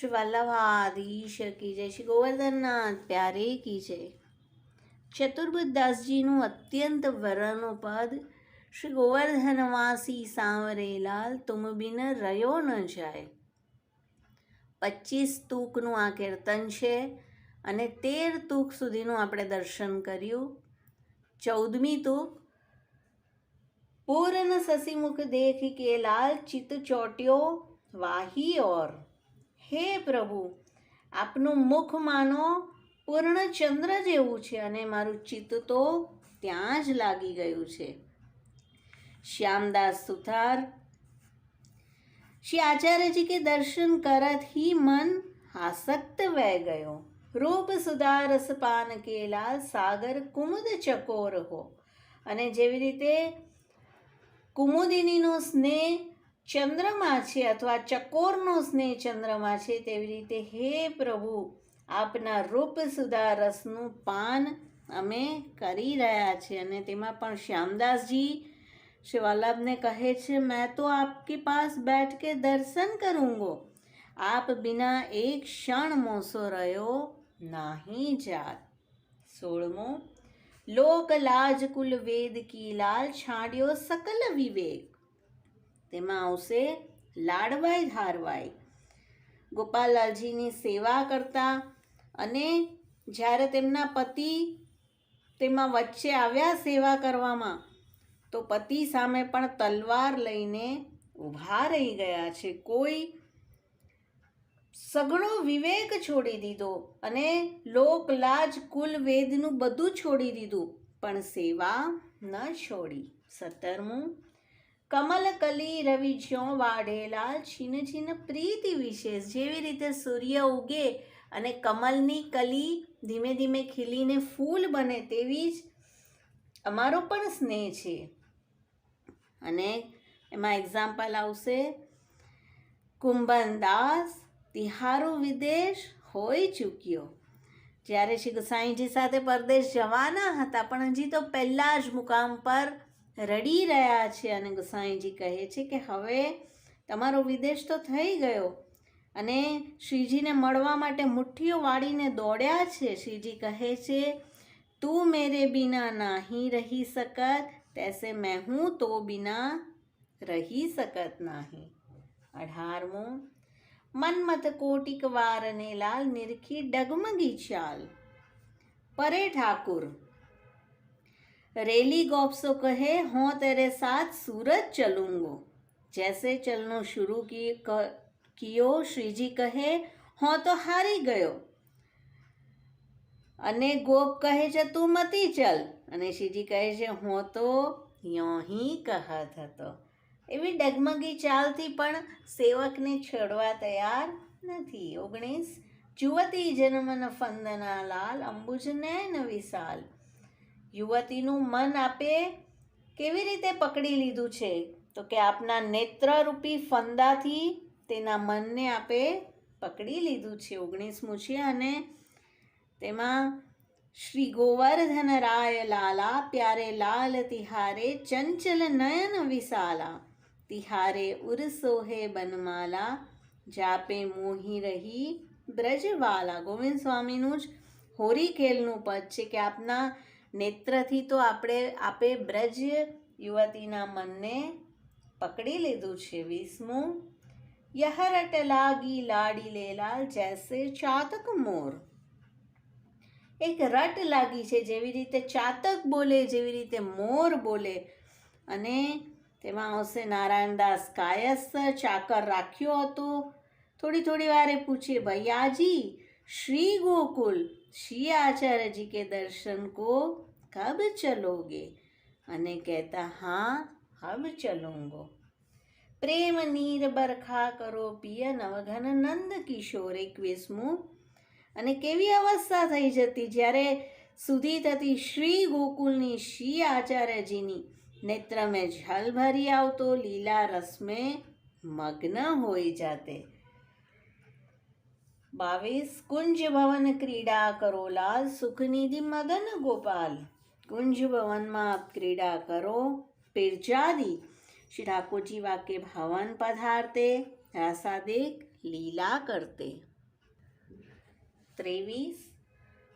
શ્રી વલ્લભાધીશ કી જય. શ્રી ગોવર્ધનનાથ, પ્યારે કી જય. ચતુર્બુદાસજીનું અત્યંત વરનું પદ શ્રી ગોવર્ધનવાસી સાંવરેલાલ તુમ બિન રહ્યો ન જાય. પચીસ તૂકનું આ કીર્તન છે અને તેર તૂક સુધીનું આપણે દર્શન કર્યું. ચૌદમી તૂક પૂર્ણ સસીમુખ દેખ કે લાલ ચિત્ત ચોટ્યો વાહી ઓર. હે પ્રભુ, આપનું મુખ માનો પૂર્ણ ચંદ્ર જેવું છે અને મારું ચિત્ત તો ત્યાં જ લાગી ગયું છે. શ્યામદાસ સુથાર, શ્રી આચાર્યજી કે દર્શન કરત ही મન આસક્ત વહે ગયો. રૂપ સુધારસ પાન કેલા સાગર કુમુદ ચકોર હો. અને જેવી રીતે કુમુદિનીનો સ્નેહ ચંદ્રમાં છે અથવા ચકોરનો સ્નેહ ચંદ્રમાં છે, તેવી રીતે હે પ્રભુ, આપના રૂપ સુધા રસનું પાન અમે કરી રહ્યા છીએ અને તેમાં પણ શ્યામદાસજી શ્રી વલ્લભને કહે છે, મેં તો આપકે પાસ બેઠ કે દર્શન કરુંગો. આપ બિના એક ક્ષણ મોસો રહ્યો નહીં જાત. સોળમો લોક લાજ કુલ વેદ કી લાલ છાડ્યો સકલ વિવેક. તેમાં આવશે લાડવાઈ ધારવાઈ ગોપાલાલજીની સેવા કરતા અને જ્યારે તેમના પતિ તેમાં વચ્ચે આવ્યા સેવા કરવામાં, તો પતિ સામે પણ તલવાર લઈને ઊભા રહી ગયા છે. કોઈ સઘળો વિવેક છોડી દીધો અને લોકલાજ કુલ વેદનું બધું છોડી દીધું, પણ સેવા ન છોડી. સત્તરમું કમલ કલી રવિ જ્યો વાઢેલા છીન છીન પ્રીતિ વિશેષ. જેવી રીતે સૂર્ય ઉગે અને કમલની કલી ધીમે ધીમે ખીલીને ફૂલ બને તેવી જ અમારો પણ સ્નેહ છે. અને એમાં એક્ઝામ્પલ આવશે. કુંભનદાસ તિહારો વિદેશ હોઈ ચૂક્યો. જ્યારે શ્રી ગુસાઈજી સાથે પરદેશ જવાના હતા, પણ હજી તો પહેલાં જ મુકામ પર રડી રહ્યા છે અને ગુસાઈજી કહે છે કે હવે તમારો વિદેશ તો થઈ ગયો અને શ્રીજીને મળવા માટે મુઠ્ઠીઓ વાળીને દોડ્યા છે. શ્રીજી કહે છે, તું મેરે બિના નહીં રહી શકત, તૈસે મેં હું તો બિના રહી શકત નહીં. અઢારમું મન્મથ કોટિક વારને લાલ નિરખી ડગમગી ચાલ. પરે ઠાकुर रेली गॉप्सो कहे हों तेरे साथ सूरत चलूंगो जैसे चलनो शुरू की क- कियो श्रीजी કહે હોં તો હારી ગયો અને ગોપ કહે છે તું મતી ચલ અને શ્રીજી કહે છે હું તો યોહી કહત હતો એવી ડગમગી ચાલથી પણ સેવકને છોડવા તૈયાર નથી ઓગણીસ જુવતી જન્મન ફંદના લાલ અંબુજ નયન વિશાલ યુવતીનું મન આપે કેવી રીતે પકડી લીધું છે? તો કે આપના નેત્રરૂપી ફંદાથી તેના મનને આપે પકડી લીધું છે. ઓગણીસમું છે અને તેમાં શ્રી ગોવર્ધન રાય લાલા, પ્યારે લાલ, તિહારે ચંચલ નયન વિશાલા, તિહારે ઉરસોહે બનમાલા, જાપે મોહી રહી બ્રજવાલા. ગોવિંદ સ્વામીનું જ હોરી ખેલનું પદ છે કે આપના નેત્રથી તો આપણે, આપે બ્રજ યુવતીના મનને પકડી લીધું છે વીસમું યહરટ લાગી લાડી લેલાલ જૈસે ચાતક મોર. એક રટ લાગી છે જેવી રીતે ચાતક બોલે, જેવી રીતે મોર બોલે. અને તેમાં આવશે નારાયણદાસ કાયસ ચાકર રાખ્યો હતો. થોડી થોડી વારે પૂછે, ભૈયાજી શ્રી ગોકુલ શ્રી આચાર્ય જી કે દર્શન को कब चलोगे અને કહેતા હા હબ ચલુંગો પ્રેમ નીર બરખા કરો પિય નવઘન નંદ કિશોર એકવીસમું અને કેવી અવસ્થા થઈ જતી જ્યારે સુધી થતી શ્રી ગોકુલની શ્રી આચાર્યજીની નેત્ર મેં જલ ભરી આવતો લીલા રસ મેં મગ્ન હોઈ જાતે બાવીસ કુંજ ભવન ક્રીડા કરો લાલ સુખનિધિ મદન ગોપાલ કુંજ ભવનમાં આપ ક્રીડા કરો પીરજાદી શ્રી ઠાકોરજી વાક્ય ભવન પધારતે રાસાદેક લીલા કરતે ત્રેવીસ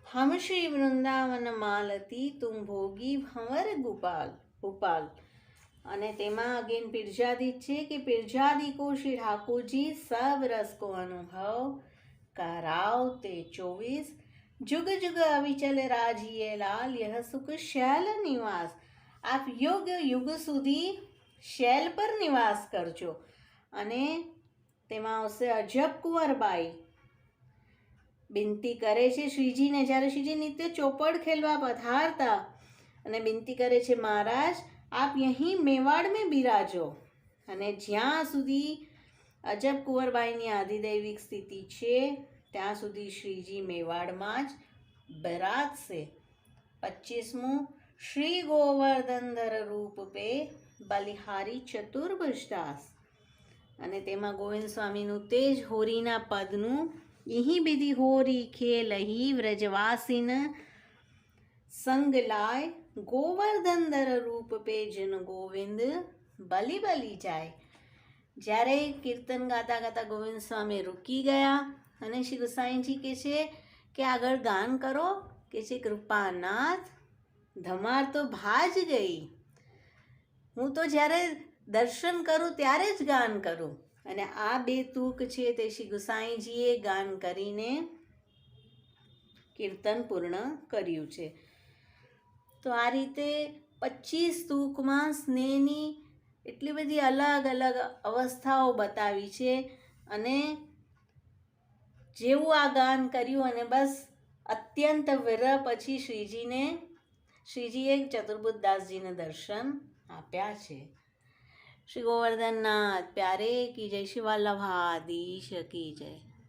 હમ શ્રી વૃંદાવન માલતી તું ભોગી ભંવર ગોપાલ ગોપાલ અને તેમાં અગેન પીરજાદી છે કે પીરજાદી કો શ્રી ઠાકોરજી સબ રસ કો અનુભવ કરાવ તે ચોવીસ. જુગ જુગ અવિચલ ये लाल યહ સુખ શૈલ નિવાસ. આપ યુગ યુગ સુધી શૈલ પર નિવાસ કરજો. અને તેમાં આવશે અજબ કુંવરબાઈ. બિનતી કરે છે શ્રીજીને, જ્યારે શ્રીજી નિત્ય ચોપડ ખેલવા પધારતા અને બિનતી કરે છે મહારાજ, આપ અહીં મેવાડ મેં બિરાજો. અને જ્યાં સુધી અજબ કુંવરબાઈની આધિદૈવિક સ્થિતિ છે. ત્યાં સુધી શ્રીજી મેવાડમાં જ બિરાજશે પચીસમું શ્રી ગોવર્ધનધર રૂપ પે બલિહારી ચતુર્ભુષદાસ અને તેમાં ગોવિંદ સ્વામીનું તેજ હોરીના પદનું અહીં બીધી હોરી ખેલહી વ્રજવાસીન સંગ લાય ગોવર્ધનધર રૂપ પે જન ગોવિંદ બલી બલી જાય. જ્યારે કીર્તન ગાતા ગાતા ગોવિંદ સ્વામી રૂકી ગયા અને શ્રી ગુસાઈજી કહે છે કે આગળ ગાન કરો કે છે, કૃપાનાથ, ધમાર તો ભાજ ગઈ. હું તો જ્યારે દર્શન કરું ત્યારે જ ગાન કરું. અને આ બે તૂક છે તે શ્રી ગુસાઈજીએ ગાન કરીને કીર્તન પૂર્ણ કર્યું છે. તો આ રીતે પચીસ તૂકમાં સ્નેહની એટલી બધી અલગ અલગ અવસ્થાઓ બતાવી છે અને જેવું આ ગાન કર્યું અને બસ અત્યંત વિરહ પછી શ્રીજીને, શ્રીજીએ ચતુર્બુદ્ધદાસજીને દર્શન આપ્યા છે. શ્રી ગોવર્ધનનાથ, પ્યારે કી જય શિવ શકી જય.